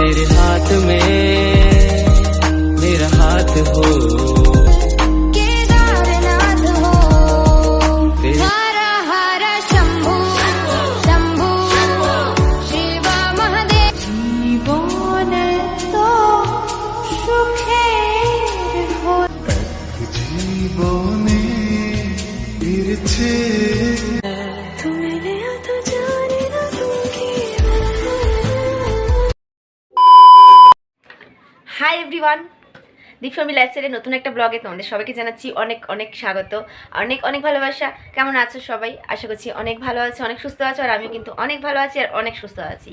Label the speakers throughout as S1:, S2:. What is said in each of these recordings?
S1: तेरे हाथ में मेरा हाथ हो।
S2: দীপশর্মী লাইফস্টাইলের নতুন একটা ব্লগে তোমাদের সবাইকে জানাচ্ছি অনেক অনেক স্বাগত, অনেক অনেক ভালোবাসা। কেমন আছো সবাই? আশা করছি অনেক ভালো আছে, অনেক সুস্থ আছো, আর আমি কিন্তু অনেক ভালো আছি আর অনেক সুস্থ আছি।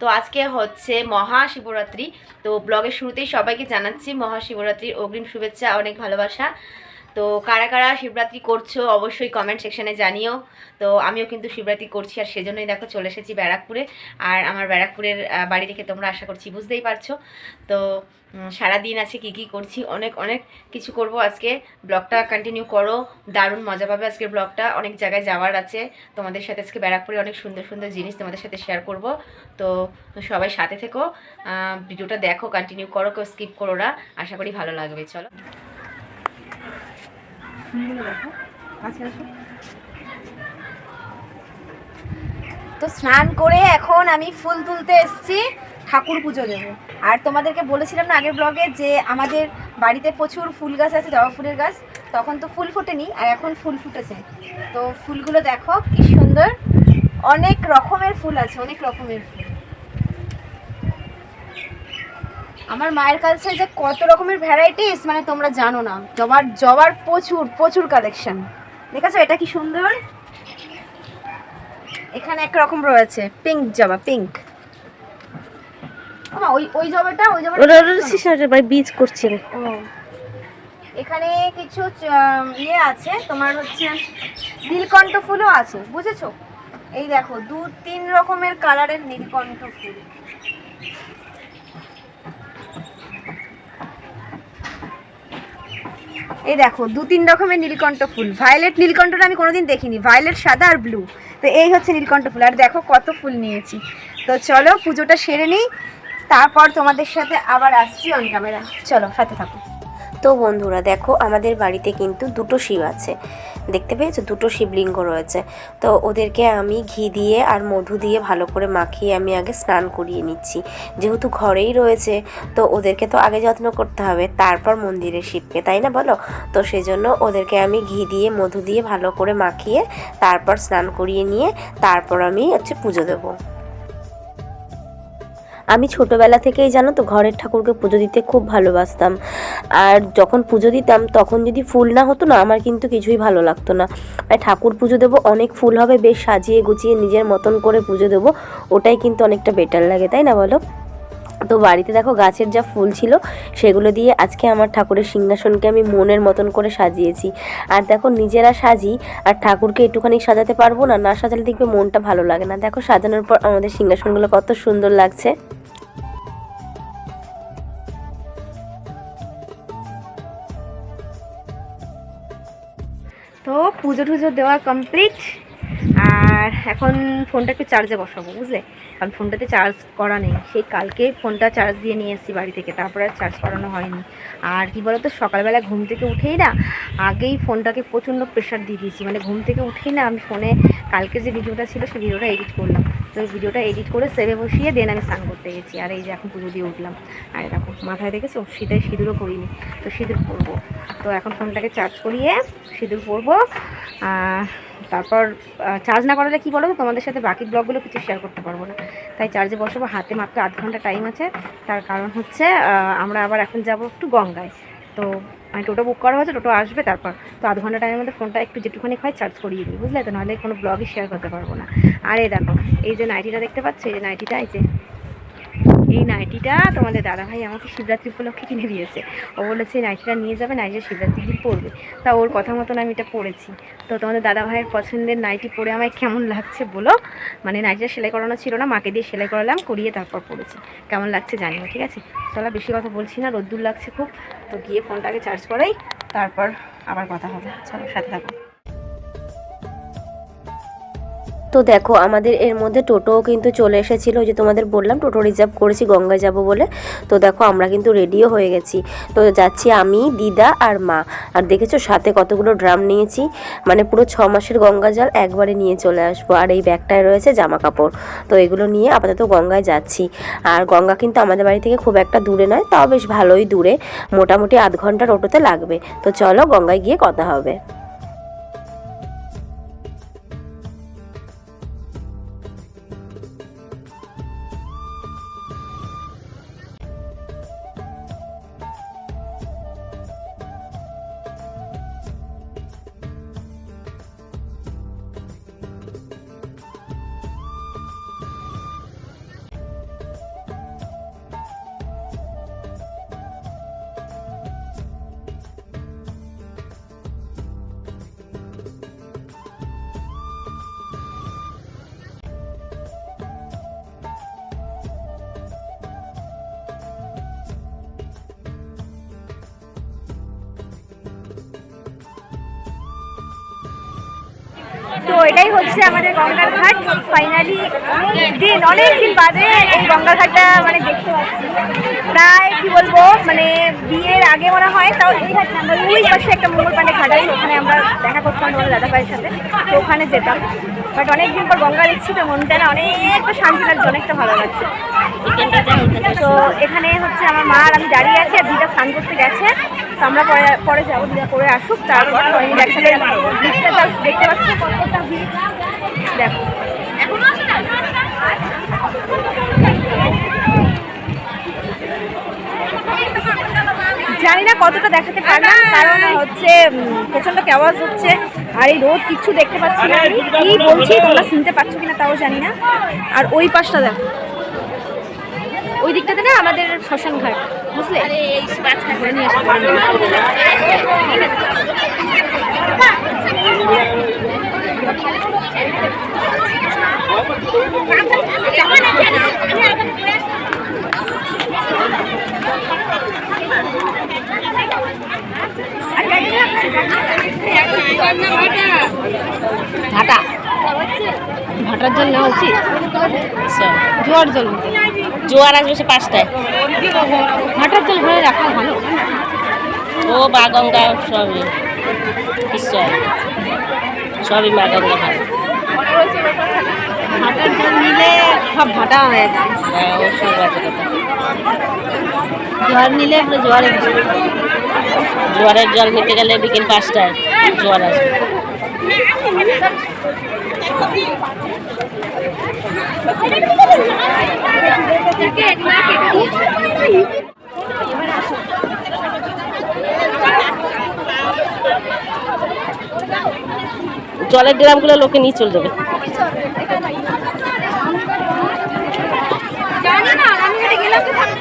S2: তো আজকে হচ্ছে মহাশিবরাত্রি। তো ব্লগের শুরুতেই সবাইকে জানাচ্ছি মহাশিবরাত্রির অগ্রিম শুভেচ্ছা, অনেক ভালোবাসা। তো কারা কারা শিবরাত্রি করছ অবশ্যই কমেন্ট সেকশনে জানিও। তো আমিও কিন্তু শিবরাত্রি করছি আর সেজন্যই দেখো চলে এসেছি ব্যারাকপুরে। আর আমার ব্যারাকপুরের বাড়ি দেখে তোমরা আশা করছি বুঝতেই পারছ। তো উম, সারাদিন আছে কি কি করছি অনেক অনেক কিছু করব আজকে। ব্লগটা কন্টিনিউ করো দারুণ মজা পাবে আজকের ব্লগটা। অনেক জায়গায় যাওয়ার আছে। তোমাদের সাথে আজকে ব্যারাকপুরে অনেক সুন্দর সুন্দর জিনিস তোমাদের সাথে শেয়ার করব। তো সবাই সাথে থেকো। ভিডিওটা দেখো কন্টিনিউ করো কেউ স্কিপ করো না। আশা করি ভালো লাগবে চলো। তো স্নান করে এখন আমি ফুল তুলতে এসেছি, ঠাকুর পুজো দেবো। আর তোমাদেরকে বলেছিলাম না আগের ব্লগে যে আমাদের বাড়িতে প্রচুর ফুল গাছ আছে, জবা ফুলের গাছ, তখন তো ফুল ফোটেনি, আর এখন ফুল ফুটেছে। তো ফুলগুলো দেখো, কি সুন্দর। অনেক রকমের ফুল আছে, অনেক রকমের ফুল। আমার মায়ের কাছে যে কত রকমের ভ্যারাইটিস মানে তোমরা জানো না। জবার জবার প্রচুর প্রচুর কালেকশন দেখেছ এটা কি সুন্দর? এখানে এক রকম রয়েছে পিঙ্ক জবা পিঙ্ক ওই ওই জবাটা ওই জবাটা
S3: ভাই বীজ করছে।
S2: ও। এখানে কিছু ইয়ে আছে তোমার হচ্ছে নীলকণ্ঠ ফুলও আছে বুঝেছ? এই দেখো দু তিন রকমের কালারের নীলকণ্ঠ ফুল। এই দেখো, দু তিন রকমের নীলকণ্ঠ ফুল। ভায়োলেট নীলকণ্ঠটা আমি কোনোদিন দেখিনি। ভায়োলেট সাদা আর ব্লু তো এই হচ্ছে নীলকণ্ঠ ফুল। আর দেখো কত ফুল নিয়েছি। তো চলো, পুজোটা সেরে নিই। তারপর তোমাদের সাথে আবার আসছি অন ক্যামেরা চলো, সাথে থাকো।
S3: তো বন্ধুরা, দেখো আমাদের বাড়িতে কিন্তু দুটো শিব আছে। দেখতে পেয়েছ? দুটো শিবলিঙ্গ রয়েছে। তো ওদেরকে আমি ঘি দিয়ে আর মধু দিয়ে ভালো করে মাখিয়ে আমি আগে স্নান করিয়ে নিচ্ছি। যেহেতু ঘরেই রয়েছে, তো ওদেরকে তো আগে যত্ন করতে হবে। তারপর মন্দিরে শিবকে, তাই না বলো? তো সেজন্য ওদেরকে আমি ঘি দিয়ে, মধু দিয়ে ভালো করে মাখিয়ে তারপর স্নান করিয়ে নিয়ে তারপর আমি হচ্ছে পুজো দেবো। আমি ছোটোবেলা থেকেই জানো তো ঘরের ঠাকুরকে পুজো দিতে খুব ভালোবাসতাম। আর যখন পুজো দিতাম, তখন যদি ফুল না হতো না, আমার কিন্তু কিছুই ভালো লাগতো না। আর ঠাকুর পুজো দেবো, অনেক ফুল হবে, বেশ সাজিয়ে গুছিয়ে নিজের মতন করে পুজো দেবো, ওটাই কিন্তু অনেকটা বেটার লাগে, তাই না বলো? তো বাড়িতে দেখো গাছের যা ফুল ছিল, সেগুলো দিয়ে আজকে আমার ঠাকুরের সিংহাসনকে আমি মনের মতন করে সাজিয়েছি। আর দেখো নিজেরা সাজি, আর ঠাকুরকে একটুখানি সাজাতে পারব না না সাজালে দেখবে মনটা ভালো লাগে না। দেখো সাজানোর পর আমাদের সিংহাসনগুলো কত সুন্দর লাগছে।
S2: তো পুজো টুজো দেওয়া কমপ্লিট আর এখন ফোনটা একটু চার্জে বসাবো, বুঝলে? কারণ ফোনটাতে চার্জ করা নেই। সেই কালকে ফোনটা চার্জ দিয়ে নিয়ে এসেছি বাড়ি থেকে, তারপরে আর চার্জ করানো হয়নি। আর কি বলতো, সকালবেলা ঘুম থেকে উঠেই না আগেই ফোনটাকে প্রচণ্ড প্রেশার দিয়ে দিয়েছি। মানে ঘুম থেকে উঠেই না আমি ফোনে কালকে যে ভিডিওটা ছিল, সেই ভিডিওটা এডিট করলাম। তো ভিডিওটা এডিট করে সেভে বসিয়ে দেন আমি স্নান করতে গেছি। আর এই যে এখন পুজো দিয়ে উঠলাম। আর দেখো মাথায় দেখেছ? শীতের সিঁদুরও করিনি তো সিঁদুর পরবো। তো এখন ফোনটাকে চার্জ করিয়ে সিঁদুর পরবো। তারপর চার্জ না করালে কী বলো তোমাদের সাথে বাকি ব্লগগুলো কিছু শেয়ার করতে পারব না। তাই চার্জে বসাবো। হাতে মাত্র আধ ঘণ্টা টাইম আছে। তার কারণ হচ্ছে আমরা আবার এখন যাব একটু গঙ্গায়। তো মানে টোটো বুক করা হয়েছে, টোটো আসবে তারপর। তো আধ ঘণ্টা টাইমের মধ্যে ফোনটা একটু যেটুখানি হয় চার্জ করিয়ে দিই, বুঝলে? তো নাহলে কোনো ব্লগই শেয়ার করতে পারব না। আর এই দেখো, এই যে নাইটিটা দেখতে পাচ্ছ? এই যে নাইটিটা, এই যে এই নাইটিটা তোমাদের দাদাভাই আমাকে শিবরাত্রি উপলক্ষে কিনে দিয়েছে। ও বলেছে নাইটিটা নিয়ে যাবে, নাইটিটা শিবরাত্রি দিন পরবে। তা ওর কথা মতন আমি এটা পরেছি। তো তোমাদের দাদাভাইয়ের পছন্দের নাইটি পরে আমায় কেমন লাগছে বলো? মানে নাইটিটা সেলাই করানো ছিল না, মাকে দিয়ে সেলাই করালাম, করিয়ে তারপর পরেছি। কেমন লাগছে জানিও, ঠিক আছে? চলো বেশি কথা বলছি না, রোদ্দুর লাগছে খুব। তো গিয়ে ফোনটাকে চার্জ করাই, তারপর আবার কথা হবে। চলো, সাথে থাকো।
S3: তো দেখো, আমাদের এর মধ্যে টোটোও কিন্তু চলে এসেছিল। যে তোমাদের বললাম, টোটো রিজার্ভ করেছি, গঙ্গায় যাব বলে। তো দেখো, আমরা কিন্তু রেডিও হয়ে গেছি। তো যাচ্ছি আমি, দিদা আর মা। আর দেখেছ, সাথে কতগুলো ড্রাম নিয়েছি। মানে পুরো ছ মাসের গঙ্গা জল একবারে নিয়ে চলে আসব। আর এই ব্যাগটায় রয়েছে জামা কাপড় তো এগুলো নিয়ে আপাতত গঙ্গায় যাচ্ছি। আর গঙ্গা কিন্তু আমাদের বাড়ি থেকে খুব একটা দূরে নয়, তাও বেশ ভালোই দূরে। মোটামুটি আধ ঘণ্টা টোটোতে লাগবে। তো চলো, গঙ্গায় গিয়ে কথা হবে।
S2: তো এটাই হচ্ছে আমাদের গঙ্গার ঘাট ফাইনালি দিন, অনেক দিন বাদে এই গঙ্গার ঘাটটা মানে দেখতে পাচ্ছি। প্রায় কি বলব মানে বিয়ের আগে মনে হয়, তাও এই ঘাটটা আমরা ওই পাশে একটা মঙ্গল পান্ডে ঘাট আছে, ওখানে আমরা দেখা করতাম আমাদের দাদা ভাইয়ের সাথে। তো ওখানে যেতাম। বাট অনেকদিন পর গঙ্গা দেখছি, তো মনটা না অনেকটা শান্তি লাগছে, অনেকটা ভালো লাগছে। তো এখানে হচ্ছে আমার মা আর আমি দাঁড়িয়ে আছি, আর দিদা স্নান করতে গেছে। তো আমরা পরে পরে যাব, দিদা করে আসুক, তারপর দেখাতে ভিড়টা জানি না কতটা দেখাতে পারলাম কারণ হচ্ছে প্রচণ্ড কেওয়াজ হচ্ছে আর এই রোদ কিচ্ছু দেখতে পাচ্ছি না আমি। কি বলছি তোমরা শুনতে পাচ্ছ কিনা তাও জানি না। আর ওই পাশটা দেখো। ওই দিকটাতে না আমাদের শ্মশান ঘাট বুঝলে? নিয়ে আসো, ঘুরে নিয়ে আসো।
S4: ভাটা। ভাটার জল নেওয়া উচিত জোয়ার জল
S5: জোয়ার আসবে সে পাঁচটায়।
S4: ভাটার জল ভরে রাখা ভালো।
S5: ও মা গঙ্গা সবই। ঈশ্বর সবই মা গঙ্গা
S4: ভাটার জল নিলে সব ভাটা হয়ে যায়।
S5: হ্যাঁ সব আছে কথা
S4: জোয়ার নিলে জোয়ারে
S5: জোয়ারের জল নিতে গেলে বিকেল পাঁচটায় জোয়ার আসবে জলের ড্রামগুলো লোকে নিয়ে চলে যাবে।
S2: আমি হেঁটে গেলাম তো সামনে।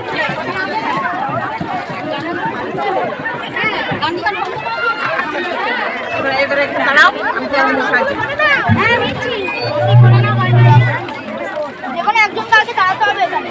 S2: হ্যাঁ, নিচ্ছি। যেখানে একজন কাউকে দাঁড়াতে হবে এখানে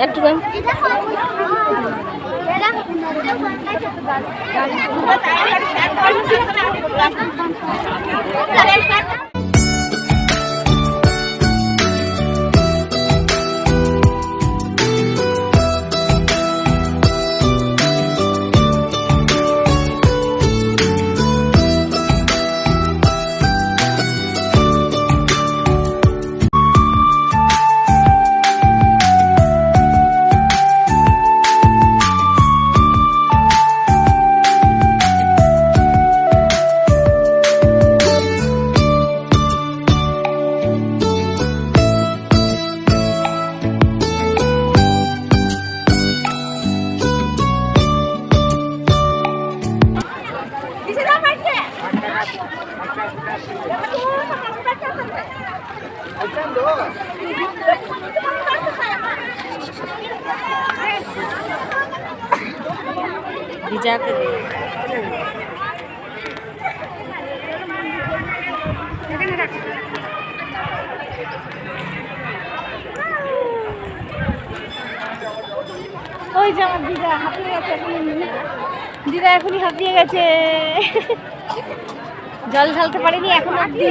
S5: একটু
S2: भिजा
S4: ওই যে আমার দিদা, হাঁপিয়ে গেছে দিদা এখনই হাঁপিয়ে গেছে। জল ঢালতে পারিনি, এখন অব্দি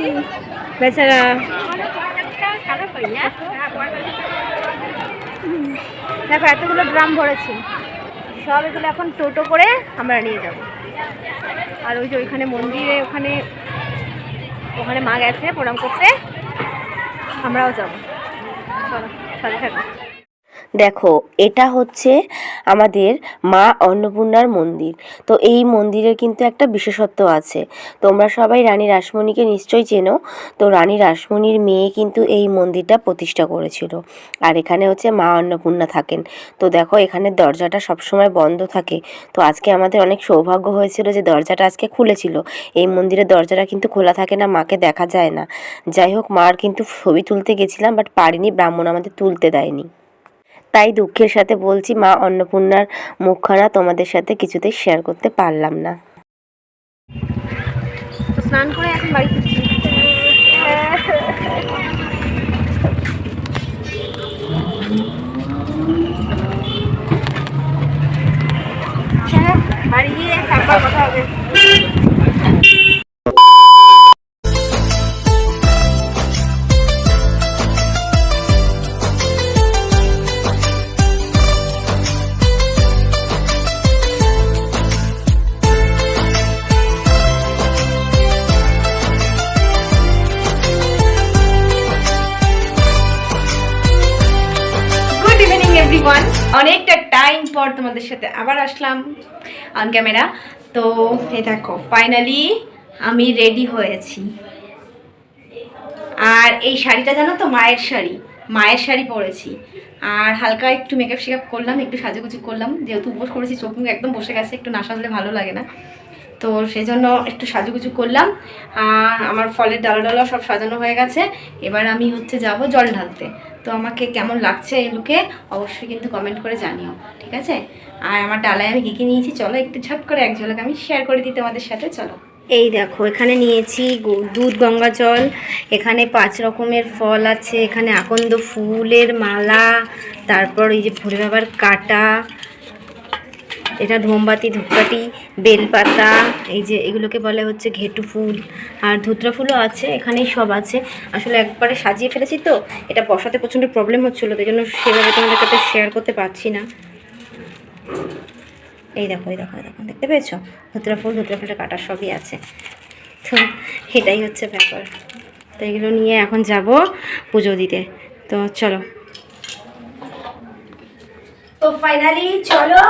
S2: বেচারা দেখো, এতগুলো ড্রাম ভরেছি। সব এগুলো এখন টোটো করে আমরা নিয়ে যাব। আর ওই যে ওইখানে মন্দিরে, ওখানে ওখানে মা গেছে প্রণাম করতে। আমরাও যাব। চলো, সাথে থাকো।
S3: দেখো, এটা হচ্ছে আমাদের মা অন্নপূর্ণার মন্দির। তো এই মন্দিরের কিন্তু একটা বিশেষত্ব আছে। তোমরা সবাই রানী রাসমণিকে নিশ্চয়ই চেনো। তো রানী রাসমণির মেয়ে কিন্তু এই মন্দিরটা প্রতিষ্ঠা করেছিল। আর এখানে হচ্ছে মা অন্নপূর্ণা থাকেন। তো দেখো, এখানে দরজাটা সবসময় বন্ধ থাকে। তো আজকে আমাদের অনেক সৌভাগ্য হয়েছিল যে দরজাটা আজকে খুলেছিল। এই মন্দিরের দরজাটা কিন্তু খোলা থাকে না, মাকে দেখা যায় না। যাই হোক, মার কিন্তু ছবি তুলতে গেছিলাম, বাট পারিনি, ব্রাহ্মণ আমাদের তুলতে দেয়নি। তাই দুঃখের সাথে বলছি, মা অন্নপূর্ণার মুখখানা তোমাদের সাথে কিছুতেই শেয়ার করতে পারলাম না।
S2: স্নান করে এখন বাড়ি বাড়ি গিয়ে কথা হবে। তোমাদের সাথে আবার আসলাম অন ক্যামেরা তো এই দেখো ফাইনালি আমি রেডি হয়েছি। আর এই শাড়িটা জানো তো, মায়ের শাড়ি। মায়ের শাড়ি পরেছি। আর হালকা একটু মেকআপ শেকআপ করলাম, একটু সাজুগুজু করলাম। যেহেতু উপোস করেছি, চোখ মুখ একদম বসে গেছে, একটু না সাজলে ভালো লাগে না। তো সেই জন্য একটু সাজুগুজু করলাম। আর আমার ফলের ডালা ডালা সব সাজানো হয়ে গেছে। এবার আমি হচ্ছে যাব জল ঢালতে। তো আমাকে কেমন লাগছে এই লুকে অবশ্যই কিন্তু কমেন্ট করে জানিও, ঠিক আছে? আর আমার ডালায় আমি কী কী নিয়েছি, চলো একটু ঝট করে এক ঝলক আমি শেয়ার করে দিই তোমাদের সাথে, চলো। এই দেখো, এখানে নিয়েছি দুধ, গঙ্গা জল, এখানে পাঁচ রকমের ফল আছে, এখানে আকন্দ ফুলের মালা, তারপর এই যে ভোরে বাবার কাটা এটা মোমবাতি ধূপকাঠি, বেলপাতা, এই যে এগুলোকে বলে হচ্ছে ঘেটু ফুল। আর ধুতরা ফুলও আছে, এখানেই সব আছে। আসলে একবারে সাজিয়ে ফেলেছি তো, এটা বসাতে প্রচণ্ড প্রবলেম হচ্ছিল তাই জন্য সেভাবে তোমাদের সাথে শেয়ার করতে পারছি না। এই দেখো এই দেখো দেখো, দেখতে পেয়েছ? ধুতরা ফুল, ধুতরা ফুলের কাটা সবই আছে। তো এটাই হচ্ছে ব্যাপার। তো এগুলো নিয়ে এখন যাব পুজো দিতে। তো চলো। তো ফাইনালি চলো।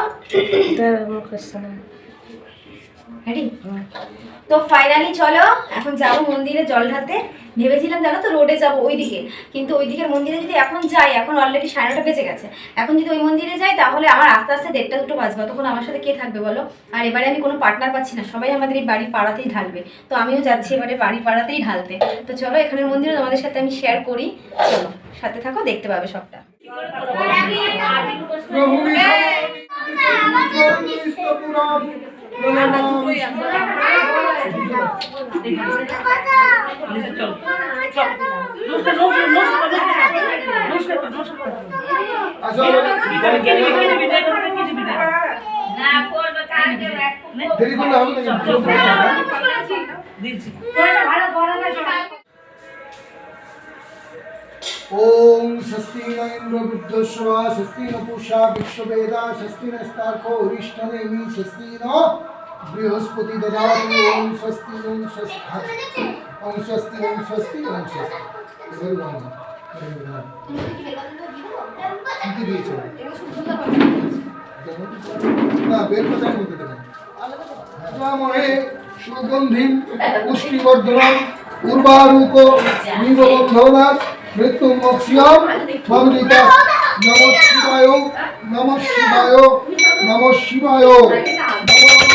S2: তো ফাইনালি চলো এখন যাব মন্দিরে জল ঢালতে। ভেবেছিলাম জানো তো রোডে যাব ওই দিকে কিন্তু ওই দিকের মন্দিরে যদি এখন যাই এখন অলরেডি সাড়ে নটা বেজে গেছে। এখন যদি ওই মন্দিরে যাই তাহলে আমার আস্তে আস্তে দেড়টা দুটো বাজবে। তখন আমার সাথে কে থাকবে বলো? আর এবারে আমি কোনো পার্টনার পাচ্ছি না। সবাই আমাদের এই বাড়ির পাড়াতেই ঢালবে। তো আমিও যাচ্ছি এবারে বাড়ির পাড়াতেই ঢালতে। তো চলো এখানের মন্দিরে তোমাদের সাথে আমি শেয়ার করি। চলো। সাথে থাকো দেখতে পাবে সবটা।
S6: দেরি করলে হবে না ন পুষা বিশ্ববেদা স্বস্তি নস্তার্কো অরিষ্টনেমি স্বস্তি ন বৃহস্পতি দদাতু ওম স্বস্তি ওম স্বস্তি ওম স্বস্তি ওম স্বস্তি ওম স্বস্তি Very well. Very well. কি কি দিয়েছ না, বের কোথায় সুগন্ধিম পুষ্টিবর্ধনম, উর্বারুক নিবন্ধনাথ মৃত্যুমোক্ষ্যম ভবনিতা নম শিবায় নম শিবায় নম শিবায়।
S4: আর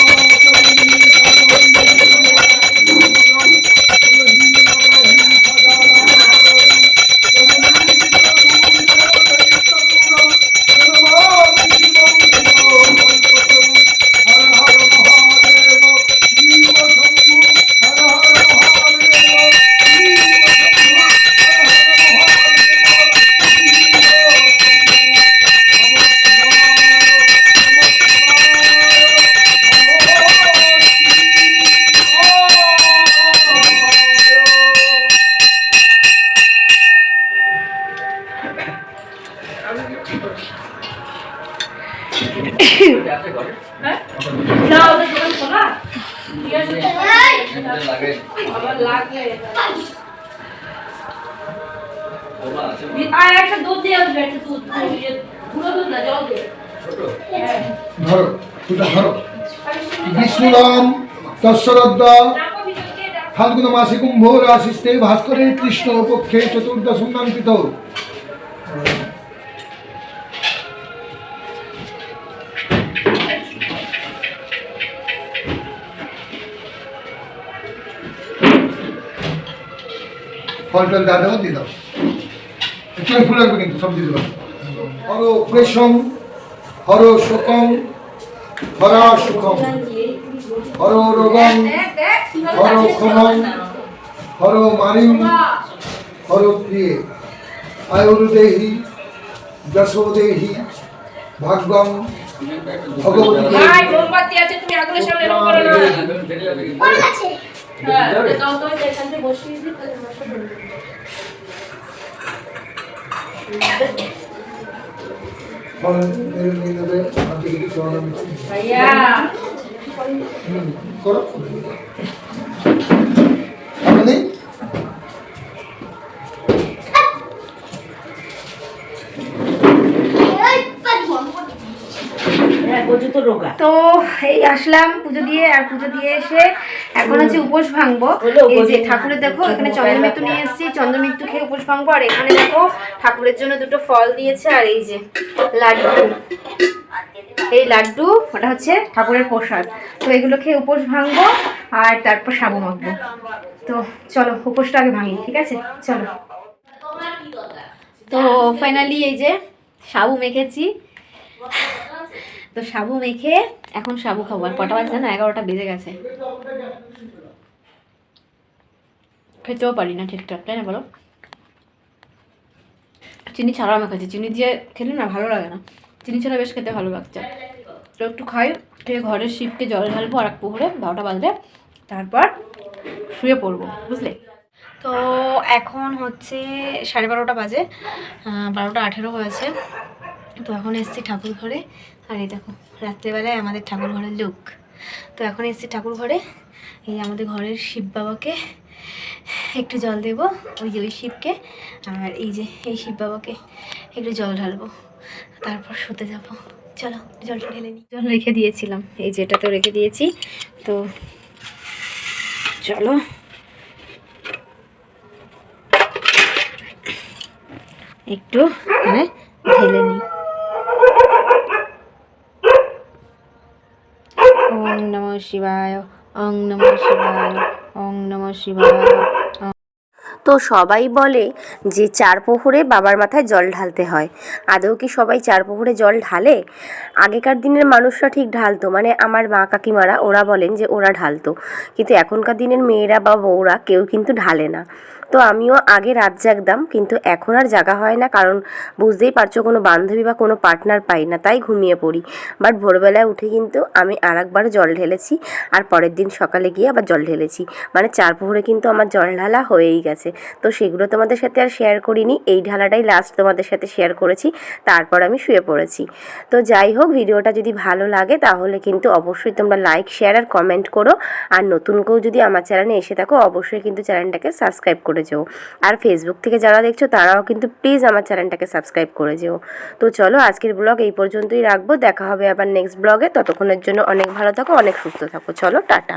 S6: তৎসরদ্দ। ফাল্গুন মাসে কুম্ভ রাশিস্তে ভাস্করের কৃষ্ণ পক্ষে চতুর্দশ নাঙ্কিত দিয়ে দাও। একটু ফুল লাগবে কিন্তু সব দিয়ে হর প্রেষম হর শোকম হরা সুখম। হর রোগম হর ক্ষমম হর মারিম হর প্রিয়ে। আয়ুর্দেহি যশোদেহি ভাগ্যম ভগবতী
S4: করো। না হ্যাঁ
S6: আপনি
S2: তো এই আসলাম পুজো দিয়ে আর পুজো দিয়ে এসে এখন হচ্ছে উপোস ভাঙবো। এই যে ঠাকুরের দেখো এখানে চন্দ্রমৃত্যু নিয়ে এসেছি। চন্দ্রমৃত্যু খেয়ে উপোস ভাঙবো। আর এখানে দেখো ঠাকুরের জন্য দুটো ফল দিয়েছে আর এই যে লাড্ডু। এই লাড্ডু, ওটা হচ্ছে ঠাকুরের প্রসাদ। তো এগুলো খেয়ে উপোস ভাঙবো আর তারপর সাবু মাখবো। তো চলো, উপোসটা আগে ভাঙি, ঠিক আছে? চলো। তো ফাইনালি এই যে সাবু মেখেছি। তো সাবু মেখে এখন সাবু খাব। আর কটা বাজছে না এগারোটা বেজে গেছে। খেতেও পারি না ঠিকঠাক, তাই না বলো? চিনি ছাড়াও মেখেছি চিনি দিয়ে খেলে না ভালো লাগে না। চিনি ছাড়া বেশ খেতে ভালো লাগছে। তো একটু খাই, খেয়ে ঘরের শিবকে জল ঢালবো আর এক পুকুরে বারোটা বাজলে তারপর শুয়ে পড়ব, বুঝলে? তো এখন হচ্ছে সাড়ে বারোটা বাজে বারোটা আঠেরো হয়েছে। তো এখন এসছি ঠাকুর ঘরে। আর এই দেখো, রাত্রেবেলায় আমাদের ঠাকুর ঘরের লুক। তো এখন এসছি ঠাকুর ঘরে। এই আমাদের ঘরের শিব বাবাকে একটু জল দেব, ওই ওই শিবকে। আর এই যে এই শিব বাবাকে একটু জল ঢালবো। তারপর শুতে যাব। চলো জলটা ঢেলে নিই জল রেখে দিয়েছিলাম। এই যেটা তো রেখে দিয়েছি, তো চলো। একটু মানে ঢেলে নিই ওং নম শিবায় ওং নম শিবায় ওং নম শিবায়।
S3: তো সবাই বলে যে চার প্রহরে বাবার মাথায় জল ঢালতে হয়। আদৌ কি সবাই চার প্রহরে জল ঢালে? আগেকার দিনের মানুষরা ঠিক ঢালতো। মানে আমার মা কাকিমারা, ওরা বলেন যে ওরা ঢালতো। কিন্তু এখনকার দিনের মেয়েরা বা বউরা কেউ কিন্তু ঢালে না। তো আমিও আগে রাত জাগতাম, কিন্তু এখন আর জাগা হয় না, কারণ বুঝতেই পারছ কোনো বান্ধবী বা কোনো পার্টনার পাই না, তাই ঘুমিয়ে পড়ি। বাট ভোরবেলায় উঠে কিন্তু আমি আর একবার জল ঢেলেছি, আর পরের দিন সকালে গিয়ে আবার জল ঢেলেছি। মানে চার প্রহরে কিন্তু আমার জল ঢালা হয়েই গেছে। তো সেগুলো তোমাদের সাথে আর শেয়ার করিনি। এই ঢালাটাই লাস্ট তোমাদের সাথে শেয়ার করেছি। তারপর আমি শুয়ে পড়েছি। তো যাই হোক, ভিডিওটা যদি ভালো লাগে তাহলে কিন্তু অবশ্যই তোমরা লাইক শেয়ার আর কমেন্ট করো। আর নতুন কেউ যদি আমার চ্যানেলে এসে থাকো, অবশ্যই কিন্তু চ্যানেলটাকে সাবস্ক্রাইব করে যেও। আর ফেসবুক থেকে যারা দেখছ, তারাও কিন্তু প্লিজ আমার চ্যানেলটাকে সাবস্ক্রাইব করে যেও। তো চলো, আজকের ব্লগ এই পর্যন্তই রাখব। দেখা হবে আবার নেক্সট ব্লগে ততক্ষণের জন্য অনেক ভালো থাকো, অনেক সুস্থ থাকো। চলো, টাটা।